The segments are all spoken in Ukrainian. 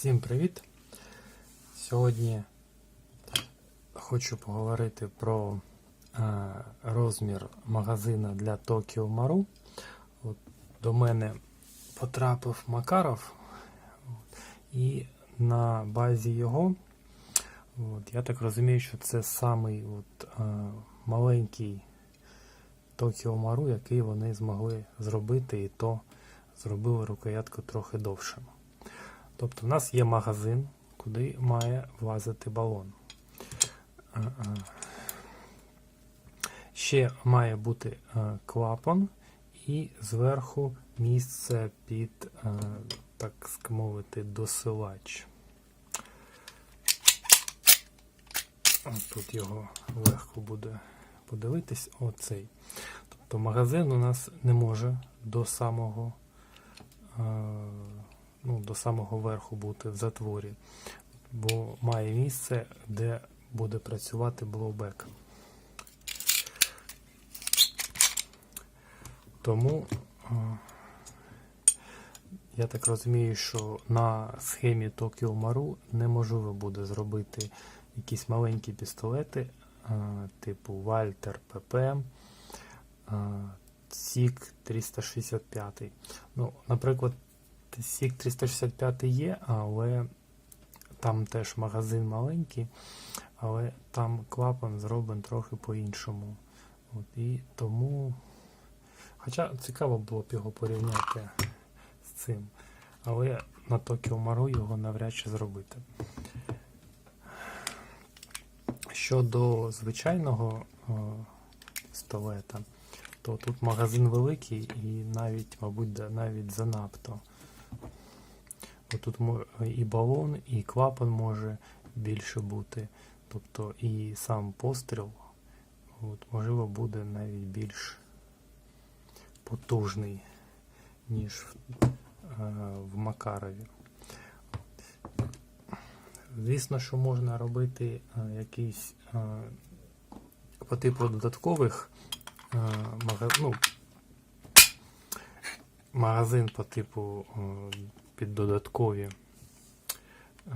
Всім привіт! Сьогодні хочу поговорити про е, розмір магазина для Tokyo Maru. От до мене потрапив Макаров, і на базі його, от, я так розумію, що це самий от, е, маленький Tokyo Maru, який вони змогли зробити, і то зробили рукоятку трохи довше. Тобто в нас є магазин, куди має влазити балон. Ще має бути е, клапан і зверху місце під, е, так мовити, досилач. Тут його легко буде подивитись. Оцей. Тобто магазин у нас не може до самого е, ну, до самого верху бути в затворі, бо має місце, де буде працювати блоубек. Тому я так розумію, що на схемі Tokyo Maru неможливо буде зробити якісь маленькі пістолети, типу Walter PP, SIG 365. Ну, наприклад, Сік 365 є, але там теж магазин маленький, але там клапан зроблений трохи по-іншому. І тому. Хоча цікаво було б його порівняти з цим. Але на Tokyo Maru його навряд чи зробити. Щодо звичайного о, пістолета, то тут магазин великий і навіть, мабуть, навіть занадто. Тут і балон, і клапан може більше бути. Тобто і сам постріл, от, можливо, буде навіть більш потужний, ніж в, е, Макарові. Звісно, що можна робити е, якийсь е, по типу додаткових ну, магазин по типу під додаткові е,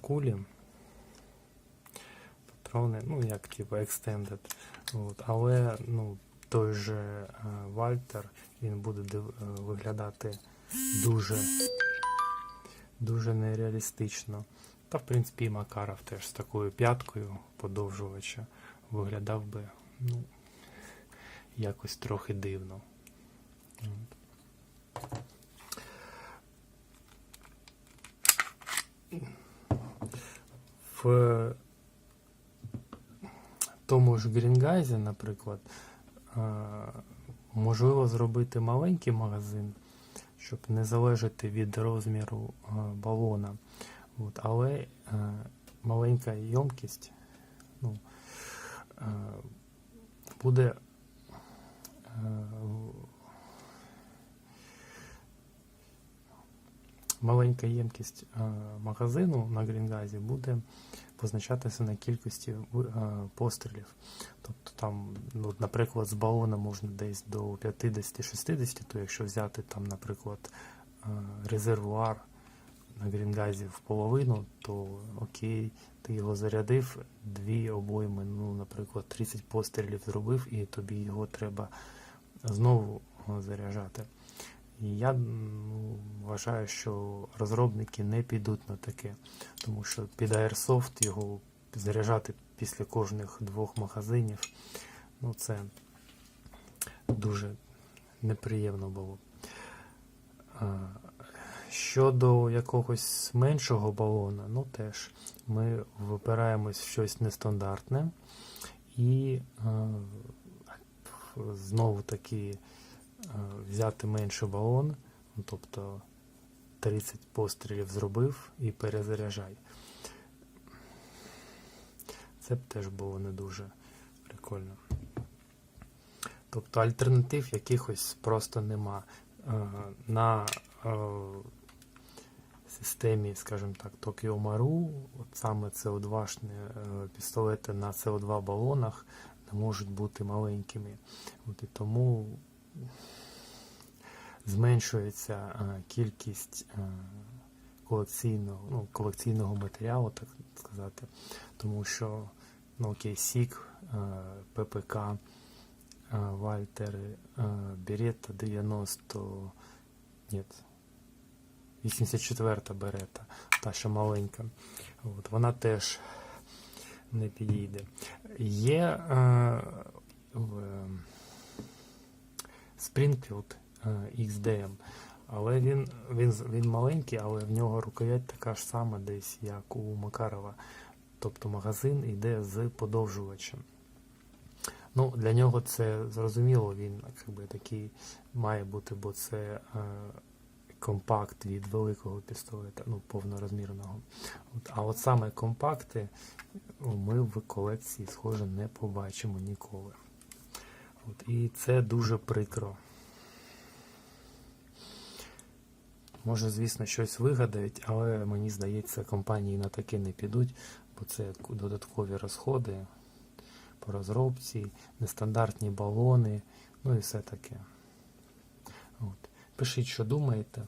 кулі, патрони, ну як типу Extended. От, але ну, той же Вальтер він буде е, виглядати дуже, дуже нереалістично. Та в принципі і Макаров теж з такою п'яткою подовжувача виглядав би ну, якось трохи дивно. В тому ж Грінгайзі, наприклад, е, можливо зробити маленький магазин, щоб не залежати від розміру е, балона. От, але е, маленька ємкість ну, е, буде маленька ємкість е, магазину на Грінгазі буде позначатися на кількості е, пострілів. Тобто там, ну, наприклад, з балона можна десь до 50-60, то якщо взяти там, наприклад, е, резервуар на Грінгазі в половину, то окей, ти його зарядив, дві обойми, ну, наприклад, 30 пострілів зробив, і тобі його треба знову заряджати. І я вважаю, що розробники не підуть на таке, тому що під Airsoft його заряджати після кожних двох магазинів, ну це дуже неприємно було. Щодо якогось меншого балона, ну теж ми вибираємось в щось нестандартне і знову таки взяти менший балон, ну, тобто 30 пострілів зробив і перезаряджай. Це б теж було не дуже прикольно. Тобто альтернатив якихось просто нема. Е, На е, системі, скажімо так, Tokyo Maru, от саме CO2 пістолети на CO2 балонах не можуть бути маленькими. От і тому зменшується е, кількість е, колекційного, ну, колекційного матеріалу, так сказати. Тому що ну, окей, Сік, е, ППК, Вальтери, е, Беретта 90, ні, 84-та Берета, та що маленька. От, вона теж не підійде. Є в, е, XDM, але він, він, він маленький, але в нього рукоять така ж сама десь, як у Макарова. Тобто магазин йде з подовжувачем. Ну, для нього це зрозуміло, він якби, такий має бути, бо це е, компакт від великого пістолета, ну, повнорозмірного. От, а от саме компакти ну, ми в колекції, схоже, не побачимо ніколи. От, і це дуже прикро. Може, звісно, щось вигадають, але мені здається, компанії на таке не підуть, бо це додаткові розходи по розробці, нестандартні балони, ну і все таке. От. Пишіть, що думаєте.